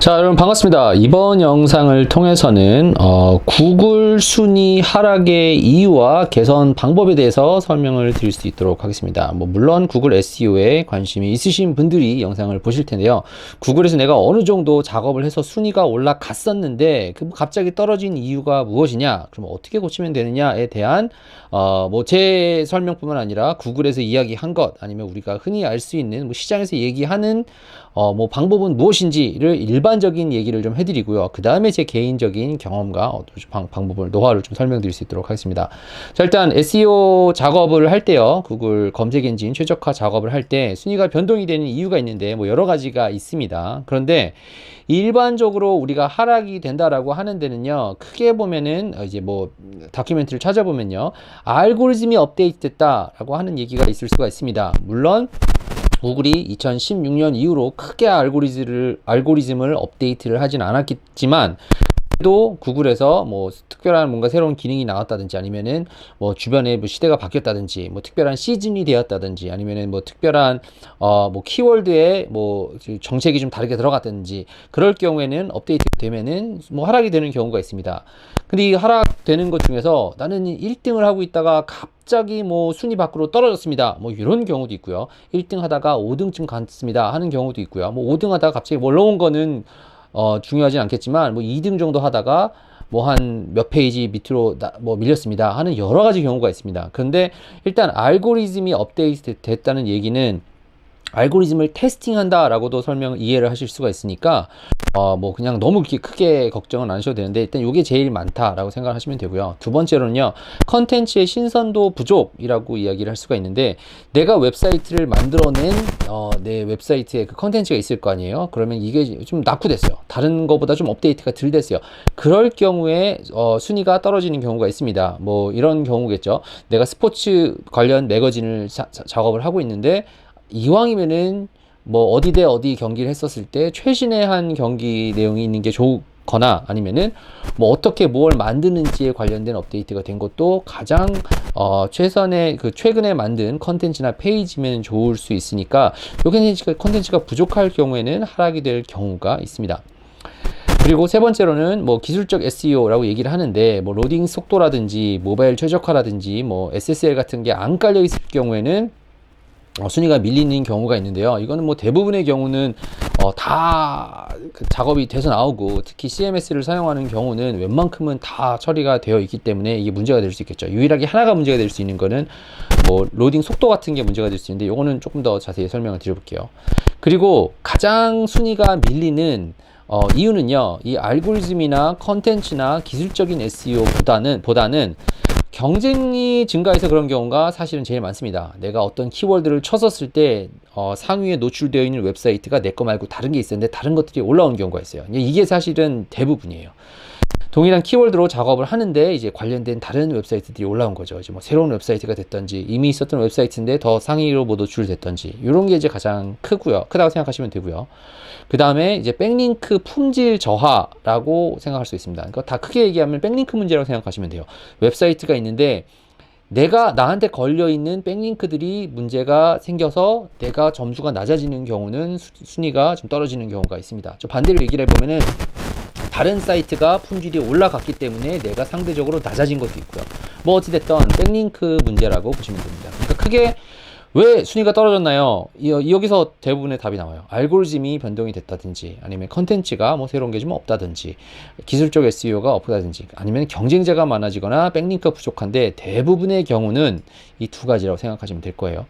자, 여러분 반갑습니다. 이번 영상을 통해서는 어, 구글 순위 하락의 이유와 개선 방법에 대해서 설명을 드릴 수 있도록 하겠습니다. 뭐 물론 구글 SEO에 관심이 있으신 분들이 영상을 보실 텐데요. 구글에서 내가 어느 정도 작업을 해서 순위가 올라갔었는데 그 갑자기 떨어진 이유가 무엇이냐? 그럼 어떻게 고치면 되느냐에 대한 어, 뭐 제 설명뿐만 아니라 구글에서 이야기한 것 아니면 우리가 흔히 알 수 있는 뭐 시장에서 얘기하는 어, 뭐 방법은 무엇인지를 일반적인 얘기를 좀 해드리고요. 그 다음에 제 개인적인 경험과 어, 방, 방법을 노하우를 좀 설명드릴 수 있도록 하겠습니다. 자 일단 SEO 작업을 할 때요, 구글 검색 엔진 최적화 작업을 할 때 순위가 변동이 되는 이유가 있는데 뭐 여러 가지가 있습니다. 그런데 일반적으로 우리가 하락이 된다라고 하는 데는요, 크게 보면은 어, 이제 뭐 다큐멘터리를 찾아보면요, 알고리즘이 업데이트됐다라고 하는 얘기가 있을 수가 있습니다. 물론 구글이 2016년 이후로 크게 알고리즘을, 알고리즘을 업데이트를 하진 않았겠지만 또 구글에서 뭐 특별한 뭔가 새로운 기능이 나왔다든지 아니면은 뭐 주변에 뭐 시대가 바뀌었다든지 뭐 특별한 시즌이 되었다든지 아니면은 뭐 특별한 어 뭐 키워드에 뭐 정책이 좀 다르게 들어갔다든지 그럴 경우에는 업데이트 되면은 뭐 하락이 되는 경우가 있습니다. 근데 이 하락되는 것 중에서 나는 1등을 하고 있다가 갑자기 뭐 순위 밖으로 떨어졌습니다. 뭐 이런 경우도 있고요. 1등 하다가 5등쯤 갔습니다 하는 경우도 있고요. 뭐 5등 하다가 갑자기 올라온 거는 어, 중요하진 않겠지만 뭐 2등 정도 하다가 뭐 한 몇 페이지 밑으로 나, 뭐 밀렸습니다 하는 여러 가지 경우가 있습니다. 그런데 일단 알고리즘이 업데이트 됐다는 얘기는 알고리즘을 테스팅한다라고도 설명 이해를 하실 수가 있으니까 어 뭐 그냥 너무 크게 걱정은 안 하셔도 되는데 일단 이게 제일 많다라고 생각하시면 되고요. 두 번째로는요. 컨텐츠의 신선도 부족이라고 이야기를 할 수가 있는데 내가 웹사이트를 만들어낸 어, 내 웹사이트에 그 컨텐츠가 있을 거 아니에요. 그러면 이게 좀 낙후됐어요. 다른 거보다 좀 업데이트가 덜 됐어요. 그럴 경우에 어, 순위가 떨어지는 경우가 있습니다. 뭐 이런 경우겠죠. 내가 스포츠 관련 매거진을 자, 작업을 하고 있는데 이왕이면은 뭐 어디 대 어디 경기를 했었을 때 최신의 한 경기 내용이 있는 게 좋거나 아니면은 뭐 어떻게 뭘 만드는지에 관련된 업데이트가 된 것도 가장 어 최선의 그 최근에 만든 컨텐츠나 페이지면 좋을 수 있으니까 요 컨텐츠가 컨텐츠가 부족할 경우에는 하락이 될 경우가 있습니다. 그리고 세 번째로는 뭐 기술적 SEO라고 얘기를 하는데 뭐 로딩 속도라든지 모바일 최적화라든지 뭐 SSL 같은 게 안 깔려 있을 경우에는 어, 순위가 밀리는 경우가 있는데요. 이거는 뭐 대부분의 경우는 어, 다그 작업이 돼서 나오고 특히 CMS를 사용하는 경우는 웬만큼은 다 처리가 되어 있기 때문에 이게 문제가 될 수 있겠죠. 유일하게 하나가 문제가 될 수 있는 거는 뭐 로딩 속도 같은 게 문제가 될 수 있는데 이거는 조금 더 자세히 설명을 드려볼게요. 그리고 가장 순위가 밀리는 어, 이유는요, 이 알고리즘이나 컨텐츠나 기술적인 SEO보다는 보다는 경쟁이 증가해서 그런 경우가 사실은 제일 많습니다. 내가 어떤 키워드를 쳤었을 때 어, 상위에 노출되어 있는 웹사이트가 내 거 말고 다른 게 있었는데 다른 것들이 올라온 경우가 있어요. 이게 사실은 대부분이에요. 동일한 키워드로 작업을 하는데 이제 관련된 다른 웹사이트들이 올라온 거죠. 이제 뭐 새로운 웹사이트가 됐던지 이미 있었던 웹사이트인데 더 상위로 뭐 노출됐던지 이런 게 이제 가장 크고요. 크다고 생각하시면 되고요. 그 다음에 이제 백링크 품질 저하라고 생각할 수 있습니다. 그러니까 다 크게 얘기하면 백링크 문제라고 생각하시면 돼요. 웹사이트가 있는데 내가 나한테 걸려 있는 백링크들이 문제가 생겨서 내가 점수가 낮아지는 경우는 순위가 좀 떨어지는 경우가 있습니다. 저 반대로 얘기를 해보면은 다른 사이트가 품질이 올라갔기 때문에 내가 상대적으로 낮아진 것도 있고요. 뭐 어찌됐든 백링크 문제라고 보시면 됩니다. 그러니까 크게 왜 순위가 떨어졌나요? 여기서 대부분의 답이 나와요. 알고리즘이 변동이 됐다든지, 아니면 컨텐츠가 뭐 새로운 게 좀 없다든지, 기술적 SEO가 없다든지, 아니면 경쟁자가 많아지거나 백링크가 부족한데 대부분의 경우는 이 두 가지라고 생각하시면 될 거예요.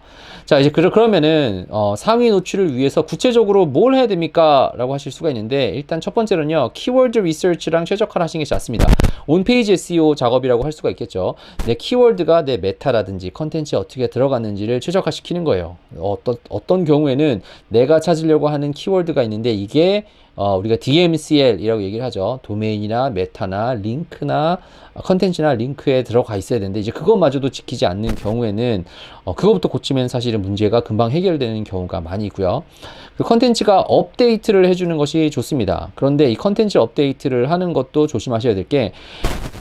자, 이제 그러면은 어, 상위 노출을 위해서 구체적으로 뭘 해야 됩니까? 라고 하실 수가 있는데 일단 첫 번째로는요. 키워드 리서치랑 최적화를 하시는 게 좋습니다. 온페이지 SEO 작업이라고 할 수가 있겠죠. 내 키워드가 내 메타라든지 컨텐츠에 어떻게 들어갔는지를 최적화시키는 거예요. 어떤 어떤 경우에는 내가 찾으려고 하는 키워드가 있는데 이게 어, 우리가 DMCL이라고 얘기를 하죠. 도메인이나 메타나 링크나 컨텐츠나 링크에 들어가 있어야 되는데 이제 그것마저도 지키지 않는 경우에는 어, 그것부터 고치면 사실은 문제가 금방 해결되는 경우가 많이 있고요. 그 컨텐츠가 업데이트를 해주는 것이 좋습니다. 그런데 이 컨텐츠 업데이트를 하는 것도 조심하셔야 될 게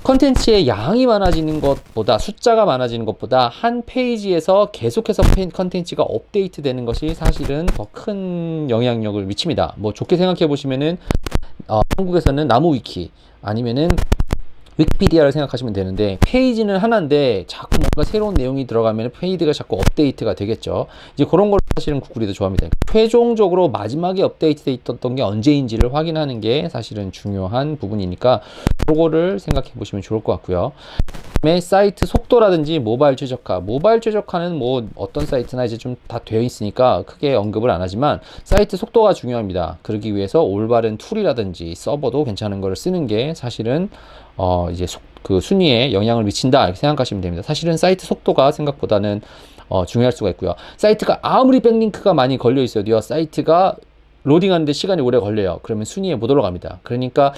컨텐츠의 양이 많아지는 것보다 숫자가 많아지는 것보다 한 페이지에서 계속해서 컨텐츠가 업데이트 되는 것이 사실은 더 큰 영향력을 미칩니다. 뭐 좋게 생각해 보시면 은 한국에서는 나무 위키 아니면은 위키피디아를 생각하시면 되는데 페이지는 하나인데 자꾸 뭔가 새로운 내용이 들어가면 페이지가 자꾸 업데이트가 되겠죠. 이제 그런 걸 사실은 구글이 더 좋아합니다. 최종적으로 마지막에 업데이트돼 있었던 게 언제인지를 확인하는 게 사실은 중요한 부분이니까 그거를 생각해 보시면 좋을 것 같고요. 그다음에 사이트 속도라든지 모바일 최적화. 모바일 최적화는 뭐 어떤 사이트나 이제 좀 다 되어 있으니까 크게 언급을 안 하지만 사이트 속도가 중요합니다. 그러기 위해서 올바른 툴이라든지 서버도 괜찮은 걸 쓰는 게 사실은 어 이제 속, 그 순위에 영향을 미친다 이렇게 생각하시면 됩니다. 사실은 사이트 속도가 생각보다는 어, 중요할 수가 있고요. 사이트가 아무리 백링크가 많이 걸려 있어도요. 사이트가 로딩하는데 시간이 오래 걸려요. 그러면 순위에 못 올라갑니다. 그러니까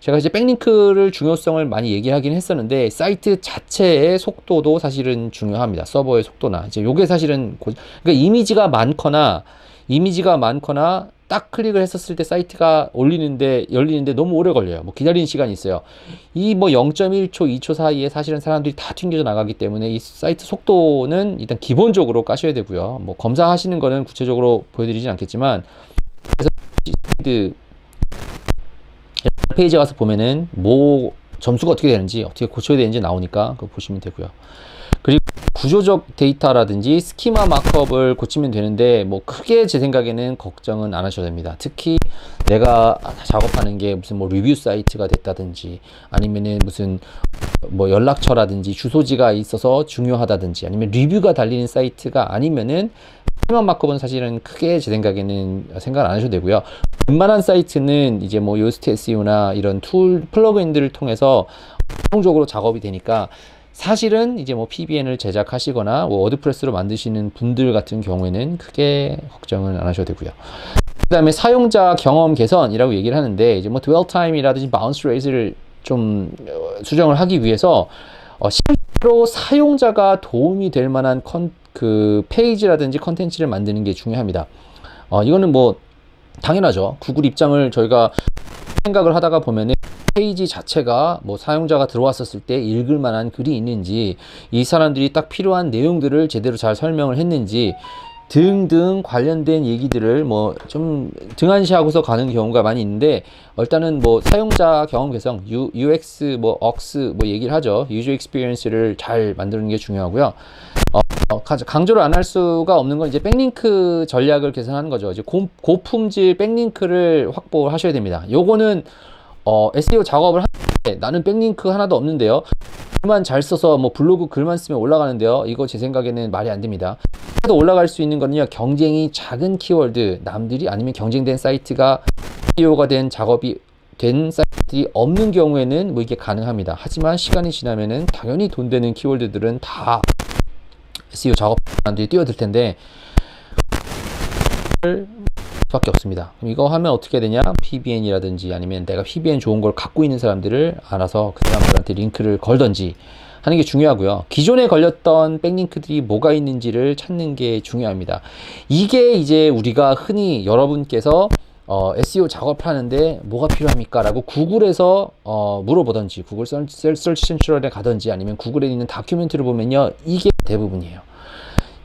제가 이제 백링크를 중요성을 많이 얘기하긴 했었는데 사이트 자체의 속도도 사실은 중요합니다. 서버의 속도나 이제 요게 사실은 고, 그러니까 이미지가 많거나 이미지가 많거나 딱 클릭을 했었을 때 사이트가 올리는데 열리는데 너무 오래 걸려요. 뭐 기다리는 시간이 있어요. 이 뭐 0.1초, 2초 사이에 사실은 사람들이 다 튕겨져 나가기 때문에 이 사이트 속도는 일단 기본적으로 까셔야 되고요. 뭐 검사하시는 거는 구체적으로 보여드리진 않겠지만 그래서 스피드 페이지 가서 보면은 뭐 점수가 어떻게 되는지 어떻게 고쳐야 되는지 나오니까 그거 보시면 되고요. 그리고 구조적 데이터라든지 스키마 마크업을 고치면 되는데 뭐 크게 제 생각에는 걱정은 안 하셔도 됩니다. 특히 내가 작업하는 게 무슨 뭐 리뷰 사이트가 됐다든지 아니면은 무슨 뭐 연락처라든지 주소지가 있어서 중요하다든지 아니면 리뷰가 달리는 사이트가 아니면은 스키마 마크업은 사실은 크게 제 생각에는 생각 안 하셔도 되고요. 웬만한 사이트는 이제 뭐 요스트 SEO나 이런 툴 플러그인들을 통해서 최종적으로 작업이 되니까 사실은 이제 뭐 PBN을 제작하시거나 뭐 워드프레스로 만드시는 분들 같은 경우에는 크게 걱정은 안 하셔도 되고요. 그 다음에 사용자 경험 개선이라고 얘기를 하는데 이제 뭐 dwell time이라든지 bounce rate를 좀 어, 수정을 하기 위해서 어, 실제로 사용자가 도움이 될 만한 컨, 그 페이지라든지 컨텐츠를 만드는 게 중요합니다. 어, 이거는 뭐 당연하죠. 구글 입장을 저희가 생각을 하다가 보면은 페이지 자체가 뭐 사용자가 들어왔었을 때 읽을 만한 글이 있는지 이 사람들이 딱 필요한 내용들을 제대로 잘 설명을 했는지 등등 관련된 얘기들을 뭐 좀 등한시하고서 가는 경우가 많이 있는데 일단은 뭐 사용자 경험 개선 UX 뭐 OX 뭐 얘기를 하죠. 유저 익스피리언스를 잘 만드는 게 중요하고요. 어, 가- 강조를 안 할 수가 없는 건 이제 백링크 전략을 개선하는 거죠. 이제 고, 고품질 백링크를 확보하셔야 됩니다. 요거는 어, SEO 작업을 하는데 나는 백링크 하나도 없는데요. 글만 잘 써서 뭐 블로그 글만 쓰면 올라가는데요. 이거 제 생각에는 말이 안 됩니다. 또 올라갈 수 있는 거는요. 경쟁이 작은 키워드 남들이 아니면 경쟁된 사이트가 SEO가 된 작업이 된 사이트들이 없는 경우에는 뭐 이게 가능합니다. 하지만 시간이 지나면은 당연히 돈 되는 키워드들은 다 SEO 작업 사람들이 뛰어들 텐데 수밖에 없습니다. 이거 하면 어떻게 되냐? PBN이라든지 아니면 내가 PBN 좋은 걸 갖고 있는 사람들을 알아서 그 사람들한테 링크를 걸던지 하는 게 중요하고요. 기존에 걸렸던 백링크들이 뭐가 있는지를 찾는 게 중요합니다. 이게 이제 우리가 흔히 여러분께서 어, SEO 작업을 하는데 뭐가 필요합니까? 라고 구글에서 어, 물어보던지 구글 서치 센트럴에 가든지 아니면 구글에 있는 다큐멘트를 보면요. 이게 대부분이에요.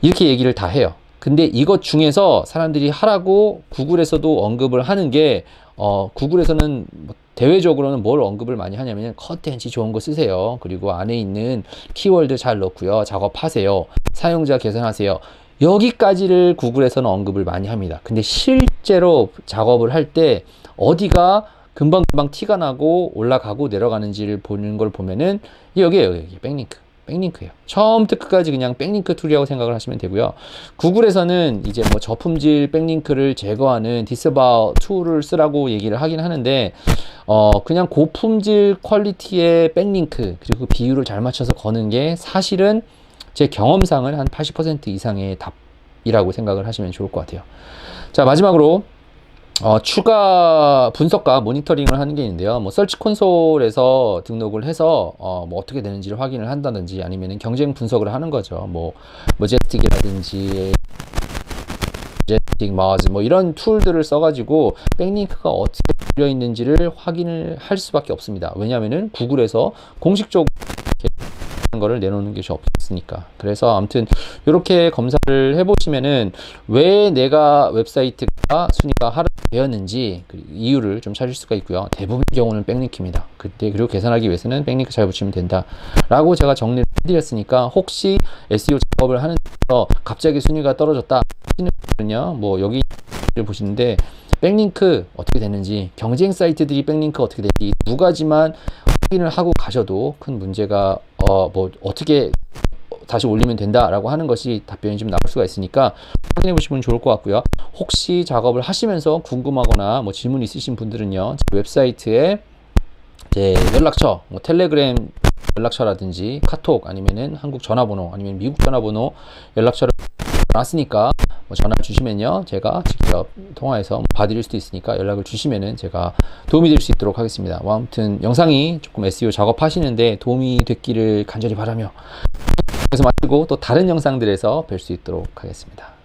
이렇게 얘기를 다 해요. 근데 이것 중에서 사람들이 하라고 구글에서도 언급을 하는 게, 어, 구글에서는 뭐 대외적으로는 뭘 언급을 많이 하냐면 컨텐츠 좋은 거 쓰세요. 그리고 안에 있는 키워드 잘 넣고요. 작업하세요. 사용자 개선하세요. 여기까지를 구글에서는 언급을 많이 합니다. 근데 실제로 작업을 할 때 어디가 금방금방 티가 나고 올라가고 내려가는지를 보는 걸 보면은 여기에요, 여기 백링크. 백링크예요. 처음부터 끝까지 그냥 백링크 툴이라고 생각을 하시면 되고요. 구글에서는 이제 뭐 저품질 백링크를 제거하는 디스바 툴을 쓰라고 얘기를 하긴 하는데 어 그냥 고품질 퀄리티의 백링크 그리고 비율을 잘 맞춰서 거는 게 사실은 제 경험상은 한 80% 이상의 답이라고 생각을 하시면 좋을 것 같아요. 자 마지막으로 어, 추가 분석과 모니터링을 하는 게 있는데요. 뭐 설치 콘솔에서 등록을 해서 어, 뭐 어떻게 되는지를 확인을 한다든지 아니면은 경쟁 분석을 하는 거죠. 뭐 모제스틱이라든지 모제스틱 마즈 뭐 이런 툴들을 써가지고 백링크가 어떻게 들려 있는지를 확인을 할 수밖에 없습니다. 왜냐하면은 구글에서 공식적으로 이렇게 거를 내놓는 것이 없으니까. 그래서 아무튼 이렇게 검사를 해보시면은 왜 내가 웹사이트가 순위가 하락을 되었는지 그 이유를 좀 찾을 수가 있고요. 대부분 경우는 백링크입니다. 그때 그리고 계산하기 위해서는 백링크 잘 붙이면 된다라고 제가 정리를 해드렸으니까 혹시 SEO 작업을 하는 데서 갑자기 순위가 떨어졌다 하시는 분은요, 뭐 여기를 보시는데 백링크 어떻게 되는지 경쟁 사이트들이 백링크 어떻게 되는지 두 가지만 확인을 하고 가셔도 큰 문제가 어 뭐 어떻게 다시 올리면 된다라고 하는 것이 답변이 좀 나올 수가 있으니까 확인해 보시면 좋을 것 같고요. 혹시 작업을 하시면서 궁금하거나 뭐 질문 있으신 분들은요. 제 웹사이트에 제 연락처, 뭐 텔레그램 연락처라든지 카톡 아니면은 한국 전화번호 아니면 미국 전화번호 연락처를 놨으니까 뭐 전화 주시면요 제가 직접 통화해서 봐드릴 수도 있으니까 연락을 주시면은 제가 도움이 될 수 있도록 하겠습니다. 뭐 아무튼 영상이 조금 SEO 작업하시는데 도움이 됐기를 간절히 바라며 그래서 마치고 또 다른 영상들에서 뵐 수 있도록 하겠습니다.